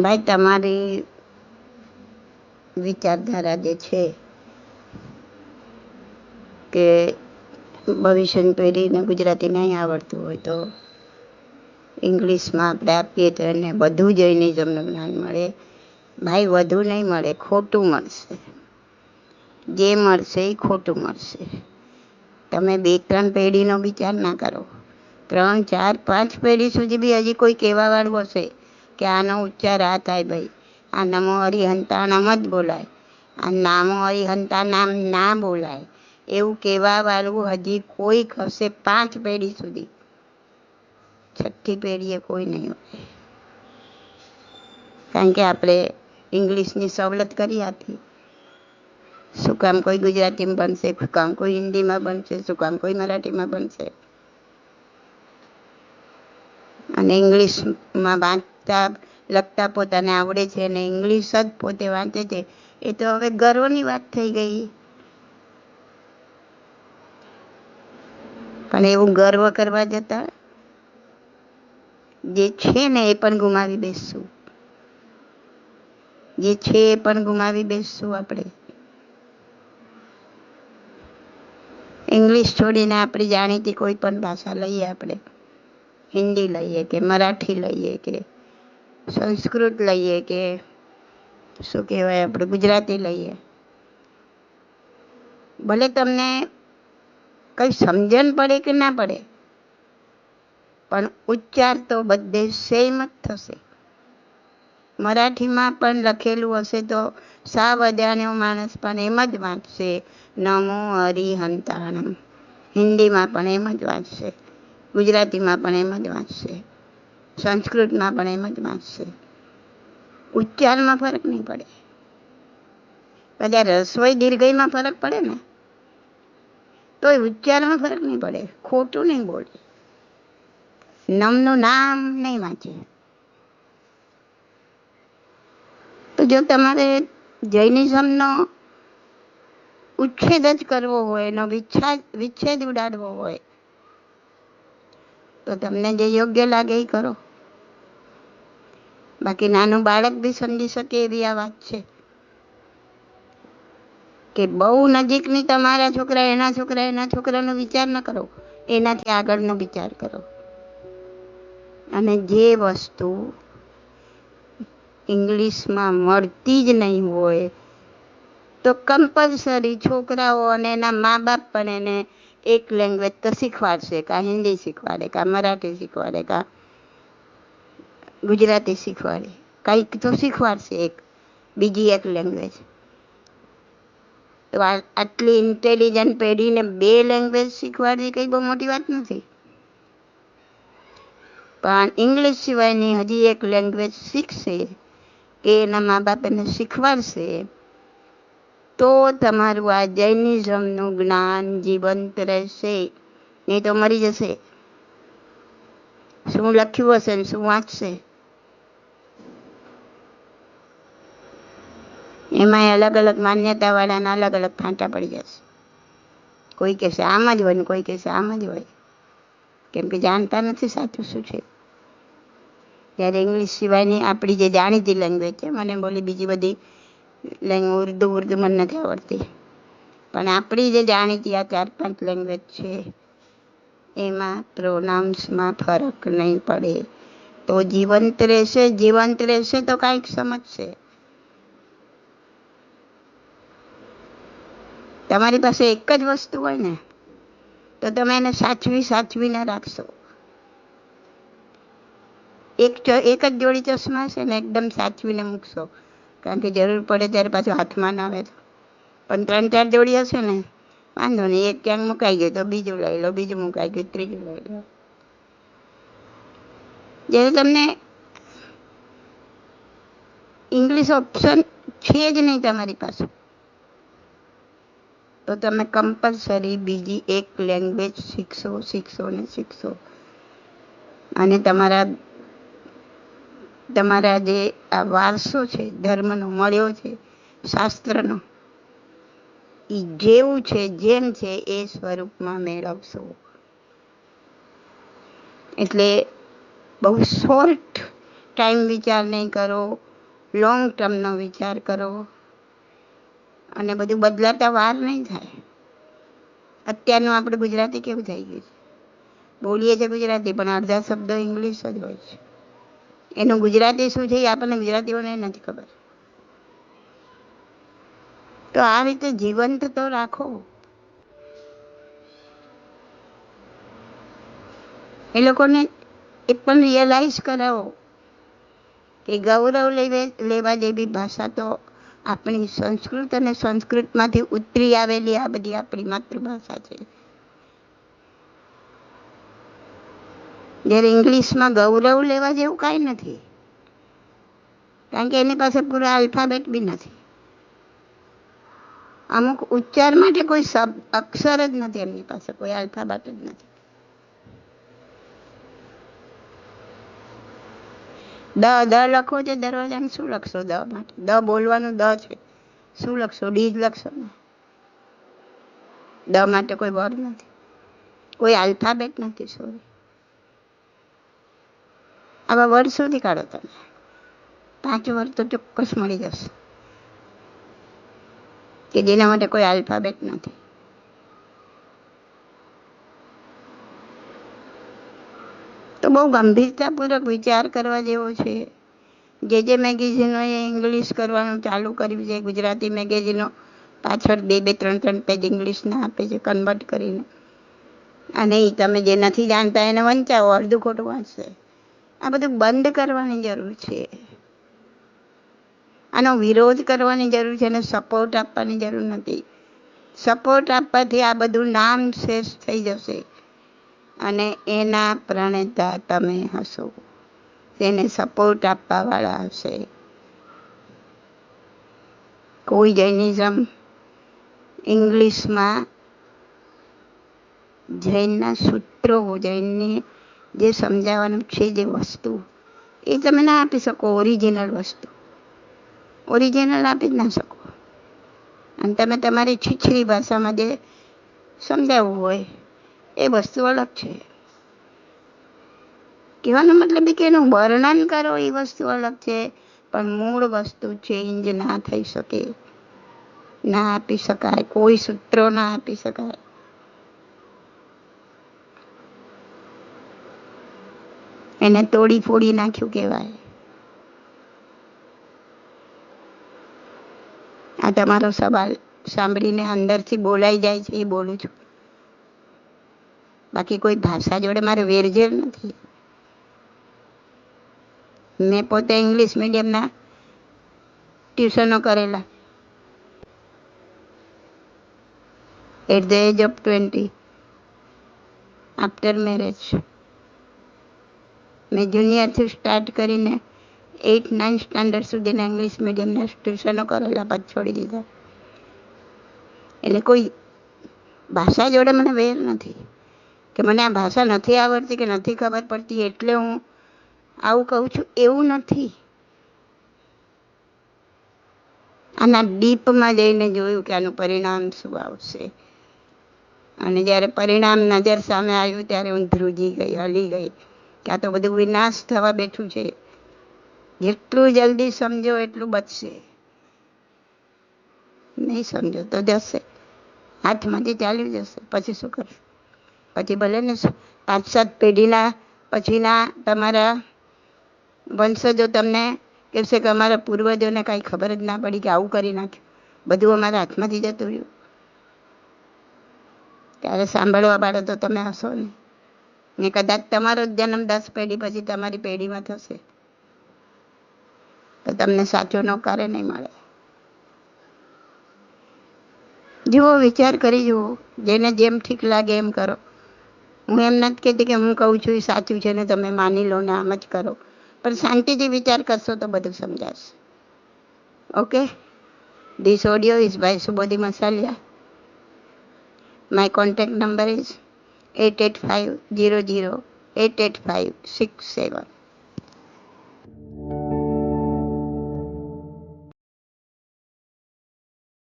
ભાઈ, તમારી વિચારધારા જે છે કે ભવિષ્યની પેઢીને ગુજરાતી નહીં આવડતું હોય તો ઇંગ્લિશમાં આપણે આપીએ તો એને બધું જૈનિઝમનું જ્ઞાન મળે. ભાઈ, વધુ નહીં મળે, ખોટું મળશે. જે મળશે એ ખોટું મળશે. તમે બે ત્રણ પેઢીનો વિચાર ના કરો. ત્રણ, ચાર, પાંચ પેઢી સુધી બી હજી કોઈ કહેવાવાળું હશે. કે આનો ઉચ્ચાર આ થાય ભાઈ. આ નમો હરિહંતાણમ જ બોલાય. આ નામો હરિહંતાનામ ના બોલાય. એવું કહેવાવાળું હજી કોઈ હશે પાંચ પેઢી સુધી. છઠ્ઠી પેઢીએ કોઈ નહીં હોય. કારણ કે આપણે ઇંગ્લિશની સવલત કરી આપી. શું કામ કોઈ ગુજરાતીમાં બનશે? શું કામ કોઈ હિન્દીમાં બનશે? શું કામ કોઈ મરાઠીમાં બનશે? અને ઇંગ્લિશમાં વાંચતા લખતા પોતાને આવડે છે અને ઇંગ્લિશ જ પોતે વાંચે છે. એ તો હવે ગર્વની વાત થઈ ગઈ. પણ એવું ગર્વ કરવા જતા જે છે ને એ પણ ગુમાવી બેસશું. જે છે એ પણ ગુમાવી બેસશું આપણે. ઇંગ્લિશ છોડીને આપણી જાણીતી કોઈ પણ ભાષા લઈએ આપણે. હિન્દી લઈએ કે મરાઠી લઈએ કે સંસ્કૃત લઈએ કે શું કહેવાય, આપણે ગુજરાતી લઈએ. ભલે તમને કંઈ સમજણ પડે કે ના પડે, પણ ઉચ્ચાર તો બધે સેમ જ થશે. મરાઠીમાં પણ લખેલું હશે તો સાવ અજાણ્યો માણસ પણ એમ જ વાંચશે. નમો હરિહંતાણમ હિન્દીમાં પણ એમ જ વાંચશે. ગુજરાતીમાં પણ એમ જ વાંચશે. સંસ્કૃતમાં પણ એમ જ વાંચશે ઉચ્ચારમાં ફરક નહીં પડે. કદાચ રસોઈ દીર્ઘયમાં ફરક પડે ને, તોય ઉચ્ચારમાં ફરક નહીં પડે. ખોટું નહીં બોલે. નમનું નામ નહીં વાંચે. તો જો તમારે જૈનિઝમનો ઉચ્છેદ જ કરવો હોય, એનો વિચ્છેદ ઉડાડવો હોય તો તમને જે યોગ્ય લાગે એ કરો. બાકી નાનું બાળક બી સમજી શકે એવી આ વાત છે. કે બહુ નજીકની તમારા છોકરા, એના છોકરા, એના છોકરાનો વિચાર ન કરો. એનાથી આગળનો વિચાર કરો. અને જે વસ્તુ ઇંગ્લિશમાં મળતી જ નહીં હોય, તો કમ્પલસરી છોકરાઓ અને એના મા બાપ પણ એને એક લેંગ્વેજ તો શીખવાડશે કાં હિન્દી શીખવાડે, કાં મરાઠી શીખવાડે, કાં ગુજરાતી શીખવાડે. કંઈક તો શીખવાડશે એક, બીજી એક લેંગ્વેજ આટલી ઇન્ટેલિજન્ટ પેઢીને બે લેંગ્વેજ શીખવાડવી કંઈ બહુ મોટી વાત નથી. પણ ઇંગ્લિશ સિવાયની હજી એક લેંગ્વેજ શીખશે કે એના મા બાપ એને શીખવાડશે તો તમારું આ જૈનિઝમનું જ્ઞાન જીવંત રહેશે, નહીં તો મરી જશે. શું લખ્યું હશે ને શું વાંચશે? એમાં અલગ અલગ માન્યતાવાળાના અલગ અલગ ફાંટા પડી જશે. કોઈ કહેશે આમ જ હોય ને કોઈ કહેશે આમ જ હોય. કેમ કે જાણતા નથી સાચું શું છે. ત્યારે ઇંગ્લિશ સિવાયની આપણી જે જાણીતી લેંગ્વેજ છે, મને બોલી બીજી બધી ઉર્દુ ઉર્દુ મને નથી આવડતી. પણ આપણી જે જાણીતી આ ચાર પાંચ લેંગ્વેજ છે, એમાં પ્રોનાઉન્સમાં ફરક નહીં પડે. તો જીવંત રહેશે જીવંત રહેશે તો કાંઈક સમજશે. તમારી પાસે એક જ વસ્તુ હોય ને, તો તમે એને સાચવી સાચવીને રાખશો. એક એક જ જોડી ચશ્મા છે ને, એકદમ સાચવીને મૂકશો. કારણ કે જરૂર પડે ત્યારે પાછું હાથમાં ના આવે પણ ત્રણ ચાર જોડી હશે ને, વાંધો નહીં, એક ક્યાંક મુકાઈ ગયું તો બીજું લઈ લો, બીજું મુકાઈ ગયું, ત્રીજું લઈ લો. જ્યારે તમને ઇંગ્લિશ ઓપ્શન છે જ નહીં તમારી પાસે, તો તમે કમ્પલસરી બીજી એક લેંગ્વેજ શીખશો શીખશો ને શીખશો. અને તમારા તમારા જે આ વારસો છે, ધર્મનો મળ્યો છે, શાસ્ત્રનો એ જેવું છે, જેમ છે, એ સ્વરૂપમાં મેળવશો. એટલે બહુ શોર્ટ ટાઈમ વિચાર નહીં કરો લોંગ ટર્મનો વિચાર કરો, અને બધું બદલાતા વાર નહીં થાય. અત્યારનું આપણે ગુજરાતી કેવું થઈ ગયું છે? બોલીએ છીએ ગુજરાતી, પણ અડધા શબ્દો ઇંગ્લિશ જ હોય છે. એનું ગુજરાતી શું છે એ આપણને ગુજરાતીઓને નથી ખબર. તો આ રીતે જીવંત તો રાખો. એ લોકોને એ પણ રિયલાઇઝ કરાવો કે ગૌરવ લેવે, લેવા જેવી ભાષા તો આપણી સંસ્કૃત અને સંસ્કૃતમાંથી ઉતરી આવેલી આ બધી આપણી માતૃભાષા છે. જ્યારે ઇંગ્લિશમાં ગૌરવ લેવા જેવું કાંઈ નથી. કારણ કે એની પાસે પૂરા આલ્ફાબેટ બી નથી. અમુક ઉચ્ચાર માટે કોઈ શબ્દ અક્ષર જ નથી એમની પાસે, કોઈ આલ્ફાબેટ જ નથી. દ દ લખો છે દરવાજામાં શું લખશો? દ માટે. દ બોલવાનું દ છે. શું લખશો? ડી જ લખશો. દ માટે કોઈ વર્ડ નથી. કોઈ આલ્ફાબેટ નથી સોરી આવા વર્ડ શોધી કાઢો તમે. પાંચ વર્ડ તો ચોક્કસ મળી જશે. કે જેના માટે કોઈ આલ્ફાબેટ નથી. તો બહુ ગંભીરતાપૂર્વક વિચાર કરવા જેવો છે. જે જે મેગેઝિનોએ ઇંગ્લિશ કરવાનું ચાલુ કર્યું છે. ગુજરાતી મેગેઝિનો પાછળ બે બે, ત્રણ ત્રણ પેજ ઇંગ્લિશના આપે છે કન્વર્ટ કરીને. અને એ તમે જે નથી જાણતા એને વંચાવો, અડધું ખોટું વાંચશે. આ બધું બંધ કરવાની જરૂર છે. આનો વિરોધ કરવાની જરૂર છે અને સપોર્ટ આપવાની જરૂર નથી. સપોર્ટ આપવાથી આ બધું નામ શેષ થઈ જશે. અને એના પ્રણેતા તમે હશો. તેને સપોર્ટ આપવાવાળા હશે. કોઈ જૈનિઝમ ઇંગ્લિશમાં જૈનના સૂત્રો જૈનની જે સમજાવવાનું છે જે વસ્તુ, એ તમે ના આપી શકો ઓરિજિનલ વસ્તુ. ઓરિજિનલ આપી જ ના શકો. અને તમે તમારી છીછરી ભાષામાં જે સમજાવવું હોય, એ વસ્તુ અલગ છે. કહેવાનો મતલબ કે એનું વર્ણન કરો, એ વસ્તુ અલગ છે, પણ મૂળ વસ્તુ ચેન્જ ના થઈ શકે. ના આપી શકાય, કોઈ સૂત્રો ના આપી શકાય. એને તોડી ફોડી નાખ્યું કહેવાય. આ તમારો સવાલ સાંભળીને અંદરથી બોલાઈ જાય છે, એ બોલું છું. બાકી કોઈ ભાષા જોડે મારે વેરઝેર નથી. મેં પોતે ઇંગ્લિશ મીડિયમના ટ્યુશનો કરેલા. At the age of twenty after marriage મેં જુનિયરથી સ્ટાર્ટ કરીને એઇટ નાઇન સ્ટાન્ડર્ડ સુધીના ઇંગ્લિશ મીડિયમના ટ્યુશનો કરેલા, પછી છોડી દીધા. એટલે કોઈ ભાષા જોડે મને વેર નથી. કે મને આ ભાષા નથી આવડતી કે નથી ખબર પડતી, એટલે હું આવું કહું છું, એવું નથી. આના ડીપમાં જઈને જોયું કે આનું પરિણામ શું આવશે. અને જ્યારે પરિણામ નજર સામે આવ્યું, ત્યારે હું ધ્રુજી ગઈ, હલી ગઈ. આ તો બધું વિનાશ થવા બેઠું છે. જેટલું જલ્દી સમજો એટલું બચશે. નહીં સમજો તો જશે. હાથમાંથી ચાલ્યું જશે. પછી શું કરશું? પછી ભલે ને પાંચ સાત પેઢીના પછીના તમારા વંશજો તમને કહેશે કે અમારા પૂર્વજોને કાંઈ ખબર જ ના પડી કે આવું કરી નાખ્યું. બધું અમારા હાથમાંથી જતું રહ્યું. ત્યારે સાંભળવા બાળો તો તમે હશો ને. ને કદાચ તમારો જન્મ દસ પેઢી પછી તમારી પેઢીમાં થશે. તો તમને સાચો નોકારે નહીં મળે. જુઓ, વિચાર કરી જુઓ. જેને જેમ ઠીક લાગે એમ કરો. હું એમ નથી કહેતી કે હું કહું છું એ સાચું છે ને તમે માની લો ને આમ જ કરો. પણ શાંતિથી વિચાર કરશો તો બધું સમજાશે. Okay? This audio is by Subodhi Masaliya my contact number is eight eight five zero zero eight eight five six seven